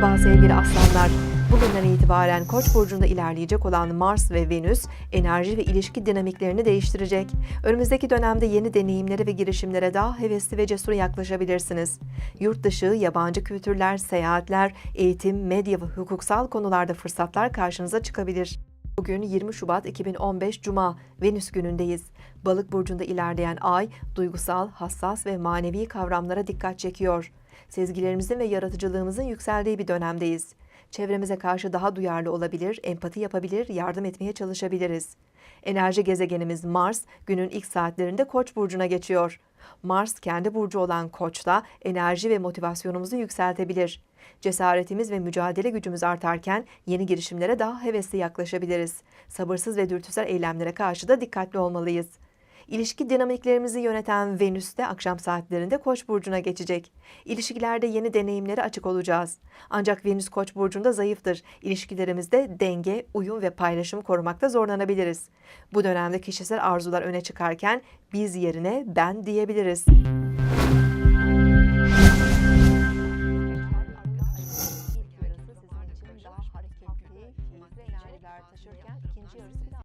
Merhaba sevgili aslanlar. Bugünden itibaren Koç burcunda ilerleyecek olan Mars ve Venüs enerji ve ilişki dinamiklerini değiştirecek. Önümüzdeki dönemde yeni deneyimlere ve girişimlere daha hevesli ve cesur yaklaşabilirsiniz. Yurt dışı, yabancı kültürler, seyahatler, eğitim, medya ve hukuksal konularda fırsatlar karşınıza çıkabilir. Bugün 20 Şubat 2015 Cuma, Venüs günündeyiz. Balık burcunda ilerleyen ay, duygusal, hassas ve manevi kavramlara dikkat çekiyor. Sezgilerimizin ve yaratıcılığımızın yükseldiği bir dönemdeyiz. Çevremize karşı daha duyarlı olabilir, empati yapabilir, yardım etmeye çalışabiliriz. Enerji gezegenimiz Mars, günün ilk saatlerinde Koç burcuna geçiyor. Mars kendi burcu olan Koç'ta enerji ve motivasyonumuzu yükseltebilir. Cesaretimiz ve mücadele gücümüz artarken yeni girişimlere daha hevesli yaklaşabiliriz. Sabırsız ve dürtüsel eylemlere karşı da dikkatli olmalıyız. İlişki dinamiklerimizi yöneten Venüs de akşam saatlerinde Koç burcuna geçecek. İlişkilerde yeni deneyimlere açık olacağız. Ancak Venüs Koç burcunda zayıftır. İlişkilerimizde denge, uyum ve paylaşım korumakta zorlanabiliriz. Bu dönemde kişisel arzular öne çıkarken biz yerine ben diyebiliriz.